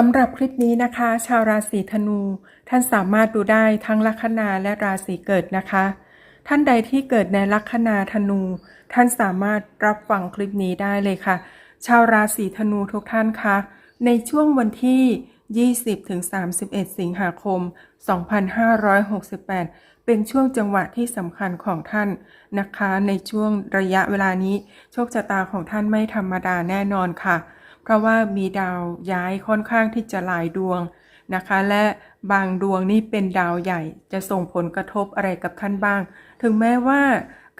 สำหรับคลิปนี้นะคะ ชาวราศีธนู ท่านสามารถดูได้ทั้งลัคนาและราศีเกิดนะคะ ท่านใดที่เกิดในลัคนาธนู ท่านสามารถรับฟังคลิปนี้ได้เลยค่ะ ชาวราศีธนูทุกท่านคะในช่วงวันที่ 20-31 สิงหาคม 2568 เป็นช่วงจังหวะที่สำคัญของท่านนะคะ ในช่วงระยะเวลานี้ โชคชะตาของท่านไม่ธรรมดาแน่นอนค่ะ เพราะว่ามีดาวย้ายค่อนข้างที่จะหลายดวงนะคะ และบางดวงนี่เป็นดาวใหญ่จะส่งผลกระทบอะไรกับท่านบ้าง ถึงแม้ว่า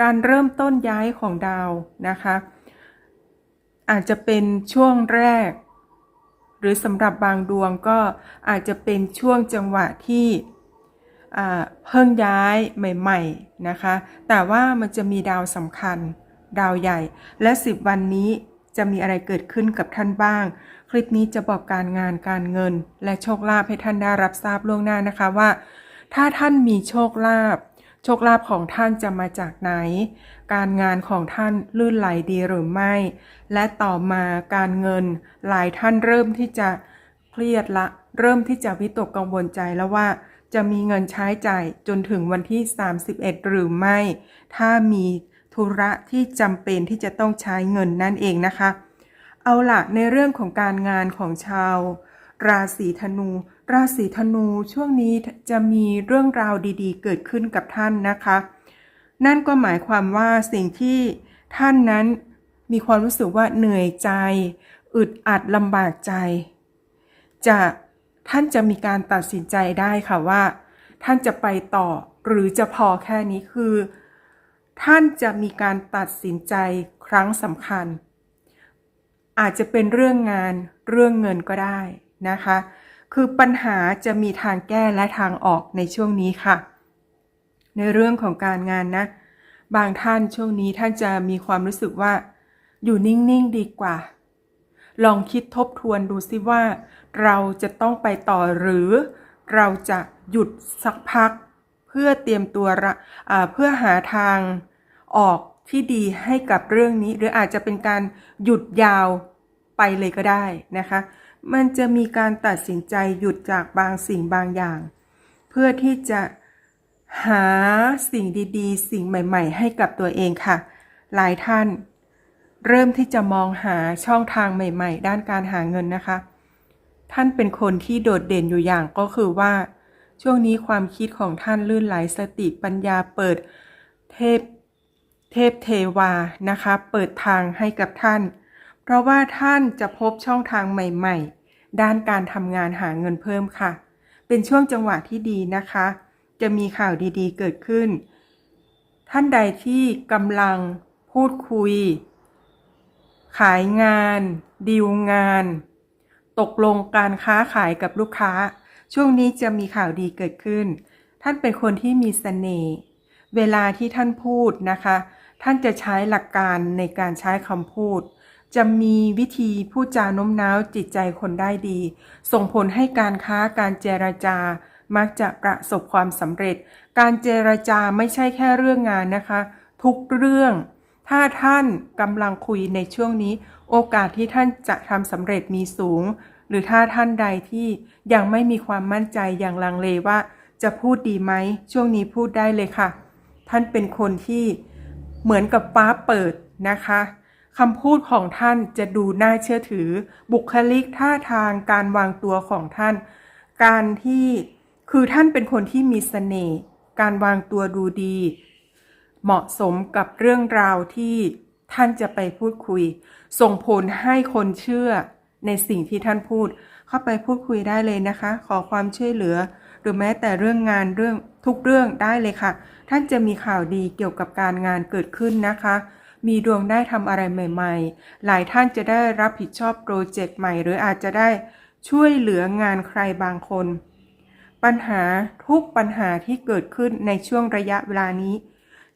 การเริ่มต้นย้ายของดาวนะคะ อาจจะเป็นช่วงแรก หรือสำหรับบางดวงก็อาจจะเป็นช่วงจังหวะที่เพิ่งย้ายใหม่ ๆนะคะ แต่ว่ามันจะมีดาวสำคัญดาวใหญ่และ 10 วันนี้ จะมีอะไรเกิดขึ้นกับท่านบ้าง คลิปนี้จะบอกการงานการเงิน และโชคลาภให้ท่านได้รับทราบล่วงหน้านะคะว่า ถ้าท่านมีโชคลาภโชคลาภของท่านจะมาจากไหน การงานของท่านลื่นไหลดีหรือไม่ และต่อมาการเงิน หลายท่านเริ่มที่จะเครียดละ เริ่มที่จะวิตกกังวลใจแล้วว่าจะมีเงินใช้จ่ายจนถึงวันที่ 31 หรือไม่ ถ้ามี ธุระที่จำเป็นที่จะต้องใช้เงินนั่นเองนะคะ เอาละในเรื่องของการงานของชาว ราศีธนู ราศีธนูช่วงนี้จะมีเรื่องราวดีๆ เกิดขึ้นกับท่านนะคะ นั่นก็หมายความว่าสิ่งที่ท่านนั้นมีความรู้สึกว่าเหนื่อยใจ อึดอัดลำบากใจ จะท่านจะมีการตัดสินใจได้ค่ะว่า ท่านจะไปต่อหรือจะพอแค่นี้คือ ท่านจะมีการตัดสินใจครั้งสำคัญ อาจจะเป็นเรื่องงานเรื่องเงินก็ได้นะคะ คือปัญหาจะมีทางแก้และทางออกในช่วงนี้ค่ะ ในเรื่องของการงานนะ บางท่านช่วงนี้ท่านจะมีความรู้สึกว่า อยู่นิ่งๆดีกว่า ลองคิดทบทวนดูสิว่า เราจะต้องไปต่อหรือ เราจะหยุดสักพัก เพื่อเตรียมตัวเพื่อหาทางออกที่ดีให้กับเรื่องนี้ หรืออาจจะเป็นการหยุดยาวไปเลยก็ได้นะคะ มันจะมีการตัดสินใจหยุดจากบางสิ่งบางอย่าง เพื่อที่จะหาสิ่งดี ๆ สิ่งใหม่ ๆ ให้กับตัวเองค่ะ หลายท่าน เริ่มที่จะมองหาช่องทางใหม่ ๆ ด้านการหาเงินนะคะ ท่านเป็นคนที่โดดเด่นอยู่อย่างก็คือว่า ช่วงนี้ความคิดของท่านลื่นไหลสติปัญญาเปิดเทพเทพเทวานะคะ เปิดทางให้กับท่าน เพราะว่าท่านจะพบช่องทางใหม่ ๆ ด้านการทำงานหาเงินเพิ่มค่ะ เป็นช่วงจังหวะที่ดีนะคะ จะมีข่าวดีๆ เกิดขึ้น ท่านใดที่กำลังพูดคุย ขายงาน ดีลงาน ตกลงการค้าขายกับลูกค้า ช่วงนี้จะมีข่าวดีเกิดขึ้น ท่านเป็นคนที่มีเสน่ห์เวลาที่ท่านพูดนะคะ ท่านจะใช้หลักการในการใช้คำพูด จะมีวิธีพูดจาโน้มน้าวจิตใจคนได้ดี ส่งผลให้การค้าการเจรจามักจะประสบความสำเร็จ การเจรจาไม่ใช่แค่เรื่องงานนะคะ ทุกเรื่อง ถ้าท่านกำลังคุยในช่วงนี้ โอกาสที่ท่านจะทำสำเร็จมีสูง หรือถ้าท่านใดที่ยังไม่มีความมั่นใจอย่างลังเลว่า จะพูดดีไหมช่วงนี้พูดได้เลยค่ะ ท่านเป็นคนที่เหมือนกับฟ้าเปิดนะคะคำพูดของท่านจะดูน่าเชื่อถือ บุคลิกท่าทางการวางตัวของท่าน การที่คือท่านเป็นคนที่มีเสน่ห์การวางตัวดูดี เหมาะสมกับเรื่องราวที่ท่านจะไปพูดคุย ส่งผลให้คนเชื่อ ในสิ่งที่ท่านพูด เข้าไปพูดคุยได้เลยนะคะ ขอความช่วยเหลือ หรือแม้แต่เรื่องงานเรื่องทุกเรื่องได้เลยค่ะ ท่านจะมีข่าวดีเกี่ยวกับการงานเกิดขึ้นนะคะ มีดวงได้ทำอะไรใหม่ ๆ หลายท่านจะได้รับผิดชอบโปรเจกต์ใหม่ หรืออาจจะได้ช่วยเหลืองานใครบางคน ปัญหาทุกปัญหาที่เกิดขึ้นในช่วงระยะเวลานี้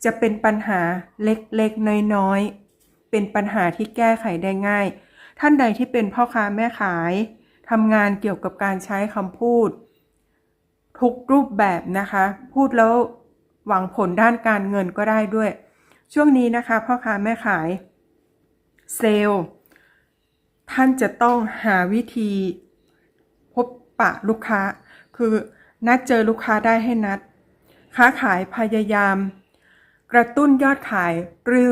จะเป็นปัญหาเล็กๆน้อยๆเป็นปัญหาที่แก้ไขได้ง่าย ท่านใดที่เป็นพ่อค้าแม่ขายทำงานเกี่ยวกับการใช้คำพูด ทุกรูปแบบนะคะ พูดแล้วหวังผลด้านการเงินก็ได้ด้วย ช่วงนี้นะคะพ่อค้าแม่ขายเซลล์ท่านจะต้องหาวิธีพบปะลูกค้า คือนัดเจอลูกค้าได้ให้นัด ค้าขายพยายาม กระตุ้นยอดขาย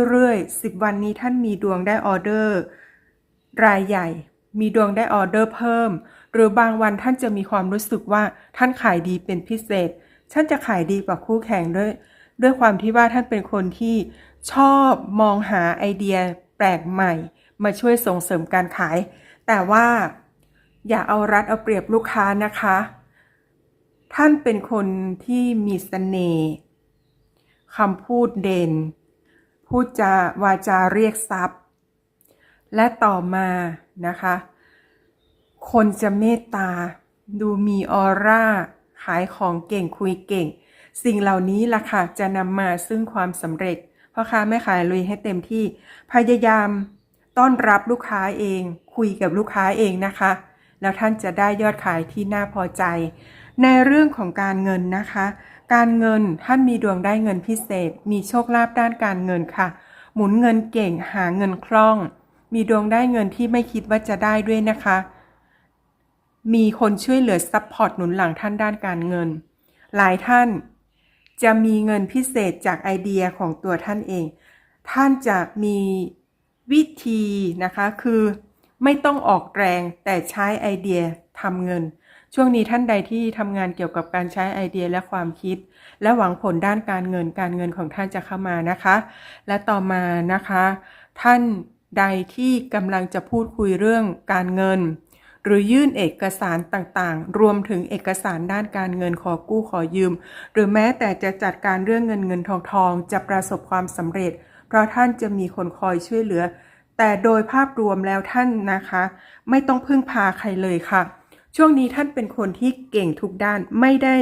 เรื่อยๆ 10 วันนี้ท่านมีดวงได้ออเดอร์ รายใหญ่ มีดวงได้ออเดอร์เพิ่ม หรือบางวันท่านจะมีความรู้สึกว่าท่านขายดีเป็นพิเศษ ท่านจะขายดีกว่าคู่แข่งด้วย ด้วยความที่ว่าท่านเป็นคนที่ชอบมองหาไอเดียแปลกใหม่ มาช่วยส่งเสริมการขาย แต่ว่าอย่าเอารัดเอาเปรียบลูกค้านะคะ ท่านเป็นคนที่มีเสน่ห์คำพูดเด่น พูดจาวาจาเรียกทรัพย์ และต่อมานะคะ คนจะเมตตา ดูมีออร่า ขายของเก่งคุยเก่ง สิ่งเหล่านี้ล่ะค่ะจะนำมาซึ่งความสำเร็จพ่อค้าแม่ขายลุยให้เต็มที่ พยายามต้อนรับลูกค้าเอง คุยกับลูกค้าเองนะคะ แล้วท่านจะได้ยอดขายที่น่าพอใจ ในเรื่องของการเงินนะคะ การเงินท่านมีดวงได้เงินพิเศษ มีโชคลาภด้านการเงินค่ะ หมุนเงินเก่งหาเงินคล่อง มีดวงได้เงินที่ไม่คิดว่าจะได้ด้วยนะคะ มีคนช่วยเหลือซัพพอร์ตหนุนหลังท่านด้านการเงิน หลายท่านจะมีเงินพิเศษจากไอเดียของตัวท่านเอง ท่านจะมีวิธีนะคะคือไม่ต้องออกแรงแต่ใช้ไอเดียทำเงิน ช่วงนี้ท่านใดที่ทำงานเกี่ยวกับการใช้ไอเดียและความคิด และหวังผลด้านการเงินการเงินของท่านจะเข้ามานะคะ และต่อมานะคะ ท่าน ใดที่กำลังจะพูดคุยเรื่องการเงิน หรือยื่นเอกสารต่างๆ รวมถึงเอกสารด้านการเงินขอกู้ขอยืม หรือแม้แต่จะจัดการเรื่องเงินเงินทองทองจะประสบความสำเร็จ เพราะท่านจะมีคนคอยช่วยเหลือ แต่โดยภาพรวมแล้วท่านนะคะ ไม่ต้องพึ่งพาใครเลยค่ะ ช่วงนี้ท่านเป็นคนที่เก่งทุกด้านไม่ได้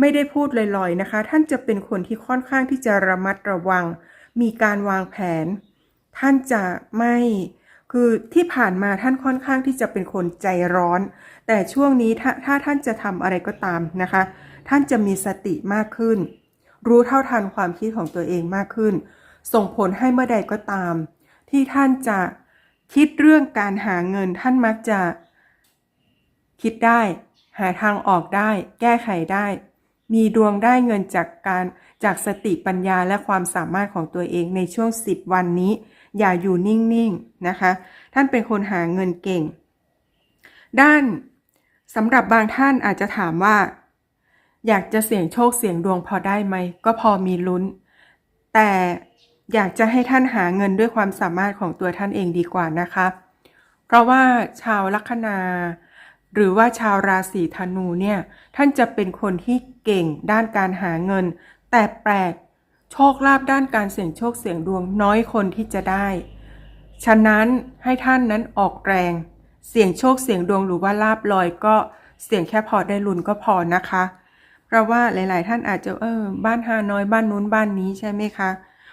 ไม่ได้พูดลอยๆนะคะ ท่านจะเป็นคนที่ค่อนข้างที่จะระมัดระวัง มีการวางแผน ท่านจะไม่คือที่ผ่านมาท่านค่อนข้างที่จะเป็นคนใจร้อน แต่ช่วงนี้ถ้าถ้าท่านจะทำอะไรก็ตามนะคะ ท่านจะมีสติมากขึ้น รู้เท่าทันความคิดของตัวเองมากขึ้น ส่งผลให้เมื่อใดก็ตาม ที่ท่านจะคิดเรื่องการหาเงินท่านมักจะ คิดได้ หาทางออกได้ แก้ไขได้ มีดวงได้เงินจากการจากสติปัญญาและความสามารถของตัวเองในช่วง 10 วันนี้ อย่าอยู่นิ่งๆนะคะ ท่านเป็นคนหาเงินเก่ง ด้านสำหรับบางท่านอาจจะถามว่า อยากจะเสี่ยงโชคเสี่ยงดวงพอได้ไหม ก็พอมีลุ้น แต่อยากจะให้ท่านหาเงินด้วยความสามารถของตัวท่านเองดีกว่านะคะ เพราะว่าชาวลัคนาหรือว่าชาวราศีธนูเนี่ย ท่านจะเป็นคนที่เก่งด้านการหาเงิน แต่แปลก โชคลาภด้านการเสี่ยงโชคเสี่ยงดวงน้อยคนที่จะได้ ฉะนั้นให้ท่านนั้นออกแรง เสี่ยงโชคเสี่ยงดวงหรือว่าลาบลอยก็เสี่ยงแค่พอได้ลุ้นก็พอนะคะ เพราะว่าหลาย ๆ ท่านอาจจะเออบ้านฮานอยบ้านนู้นบ้านนี้ใช่ไหมคะ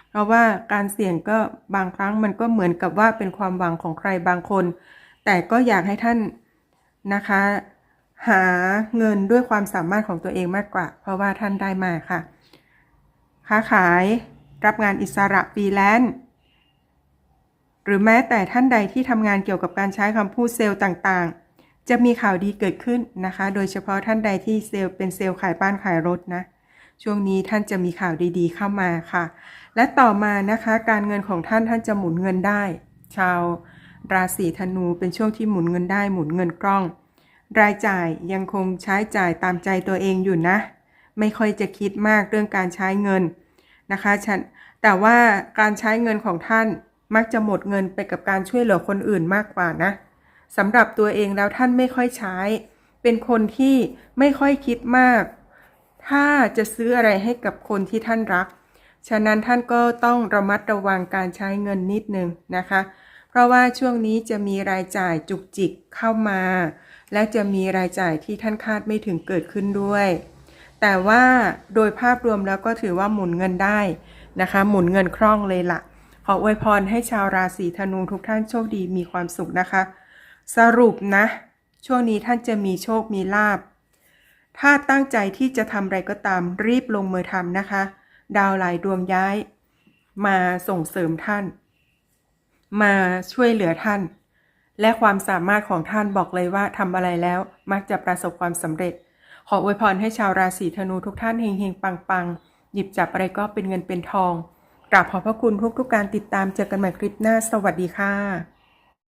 เพราะว่าการเสี่ยงก็บางครั้งมันก็เหมือนกับว่าเป็นความหวังของใครบางคน แต่ก็อยากให้ท่านนะคะ หาเงินด้วยความสามารถของตัวเองมากกว่า เพราะว่าท่านได้มาค่ะ ค้าขาย รับงานอิสระฟรีแลนซ์หรือแม้แต่ท่านใดที่ทำงานเกี่ยวกับการใช้คำพูดเซลล์ต่างๆ จะมีข่าวดีเกิดขึ้นนะคะ โดยเฉพาะท่านใดที่เซลล์เป็นเซลล์ขายบ้านขายรถนะ ช่วงนี้ท่านจะมีข่าวดีๆเข้ามาค่ะ และต่อมานะคะการเงินของท่านท่านจะหมุนเงินได้ ชาวราศีธนูเป็นช่วงที่หมุนเงินได้หมุนเงินกล้อง รายจ่ายยังคงใช้จ่ายตามใจตัวเองอยู่นะ ไม่ค่อยจะคิดมากเรื่องการใช้เงินนะคะฉันแต่ว่าการใช้เงินของท่านมักจะหมดเงินไปกับการช่วยเหลือคนอื่นมากกว่านะสำหรับตัวเองแล้วท่านไม่ค่อยใช้ เป็นคนที่ไม่ค่อยคิดมาก ถ้าจะซื้ออะไรให้กับคนที่ท่านรัก ฉะนั้นท่านก็ต้องระมัดระวังการใช้เงินนิดนึงนะคะ เพราะว่าช่วงนี้จะมีรายจ่ายจุกจิกเข้ามา และจะมีรายจ่ายที่ท่านคาดไม่ถึงเกิดขึ้นด้วย แต่ว่าโดยภาพรวมแล้วก็ถือว่าหมุนเงินได้นะคะ หมุนเงินคล่องเลยล่ะ ขออวยพรให้ชาวราศีธนูทุกท่านโชคดีมีความสุขนะคะ สรุปนะ ช่วงนี้ท่านจะมีโชคมีลาบ ถ้าตั้งใจที่จะทำอะไรก็ตามรีบลงมือทำนะคะ ดาวหลายดวงย้าย มาส่งเสริมท่าน มาช่วยเหลือท่าน และความสามารถของท่านบอกเลยว่าทำอะไรแล้วมักจะประสบความสำเร็จ ขออวยพรให้ชาวราศีธนูทุกท่านเฮงๆ ปังๆ หยิบจับอะไรก็เป็นเงินเป็นทองกราบขอบพระคุณทุกๆการติดตามเจอกันใหม่คลิปหน้า สวัสดีค่ะ